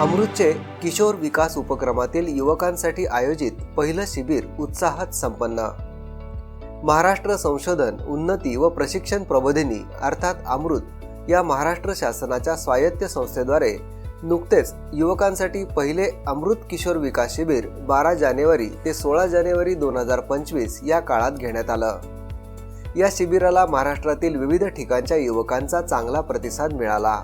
अमृतचे किशोर विकास उपक्रमातील युवकांसाठी आयोजित पहिलं शिबिर उत्साहात संपन्न. महाराष्ट्र संशोधन उन्नती व प्रशिक्षण प्रबोधिनी अर्थात अमृत या महाराष्ट्र शासनाच्या स्वायत्त संस्थेद्वारे नुकतेच युवकांसाठी पहिले अमृत किशोर विकास शिबिर बारा जानेवारी ते सोळा जानेवारी दोन हजार पंचवीस या काळात घेण्यात आलं. या शिबिराला महाराष्ट्रातील विविध ठिकाणच्या युवकांचा चांगला प्रतिसाद मिळाला.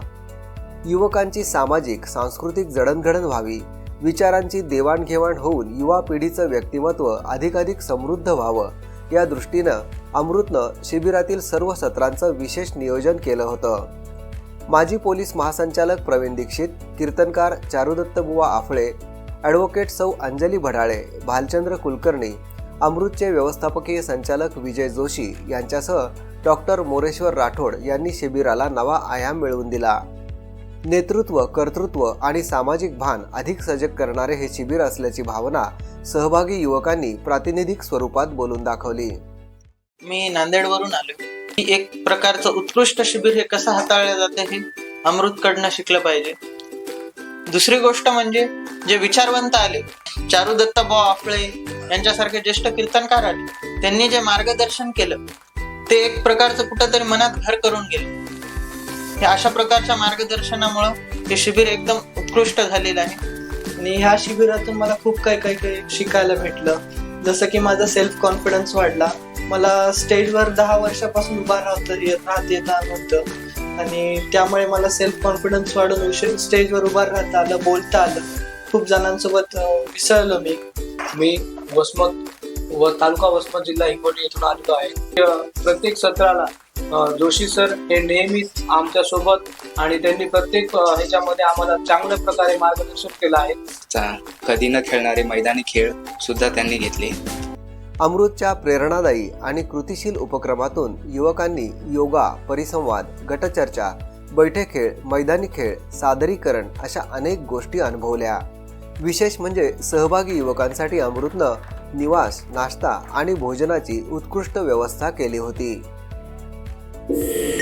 युवकांची सामाजिक सांस्कृतिक जडणघडण व्हावी विचारांची देवाणघेवाण होऊन युवा पिढीचं व्यक्तिमत्व अधिकाधिक समृद्ध व्हावं या दृष्टीनं अमृतनं शिबिरातील सर्व सत्रांचं विशेष नियोजन केलं होतं. माजी पोलीस महासंचालक प्रवीण दीक्षित कीर्तनकार चारुदत्तबुवा आफळे ॲडव्होकेट सौ अंजली भडाळे भालचंद्र कुलकर्णी अमृतचे व्यवस्थापकीय संचालक विजय जोशी यांच्यासह डॉक्टर मोरेश्वर राठोड यांनी शिबिराला नवा आयाम मिळवून दिला. नेतृत्व कर्तृत्व आणि सामाजिक भान अधिक सजग करणारे हे शिबिर असल्याची भावना सहभागी युवकांनी प्रातिनिधिक स्वरूपात बोलून दाखवली. मी नांदेडवरून आलो. की एक प्रकारचं उत्कृष्ट शिबिर हे कसं हाताळलं जाते हे अमृतकडनं शिकलं पाहिजे. दुसरी गोष्ट म्हणजे जे विचारवंत आले चारुदत्त बॉ आफळे यांच्यासारखे ज्येष्ठ कीर्तनकार आले त्यांनी जे मार्गदर्शन केलं ते एक प्रकारचं कुठंतरी मनात घर करून गेलं. हे अशा प्रकारच्या मार्गदर्शनामुळं हे शिबिर एकदम उत्कृष्ट झालेलं आहे. आणि ह्या शिबिरातून मला खूप काही काही काही शिकायला भेटलं. जसं की माझा सेल्फ कॉन्फिडन्स वाढला. मला स्टेजवर दहा वर्षापासून उभा राहत येत राहत येता नव्हतं आणि त्यामुळे मला सेल्फ कॉन्फिडन्स वाढून विषय स्टेजवर उभा राहता आलं बोलता आलं. खूप जणांसोबत विसरलो मी. मी वसमत व तालुका वसमत जिल्हा हिंगोली येथून आलेलो आहे. प्रत्येक सत्राला जोशी सर हे नेहमीच आमच्यासोबत आणि त्यांनी प्रत्येक ह्याच्यामध्ये आम्हाला चांगल्या प्रकारे मार्गदर्शन केलं आहे. कधी न खेळणारे मैदानी खेळ सुद्धा त्यांनी घेतले. अमृतच्या प्रेरणादायी आणि कृतिशील उपक्रमातून युवकांनी योगा परिसंवाद गटचर्चा बैठे खेळ मैदानी खेळ सादरीकरण अशा अनेक गोष्टी अनुभवल्या. विशेष म्हणजे सहभागी युवकांसाठी अमृतनं निवास नाश्ता आणि भोजनाची उत्कृष्ट व्यवस्था केली होती. Thank you.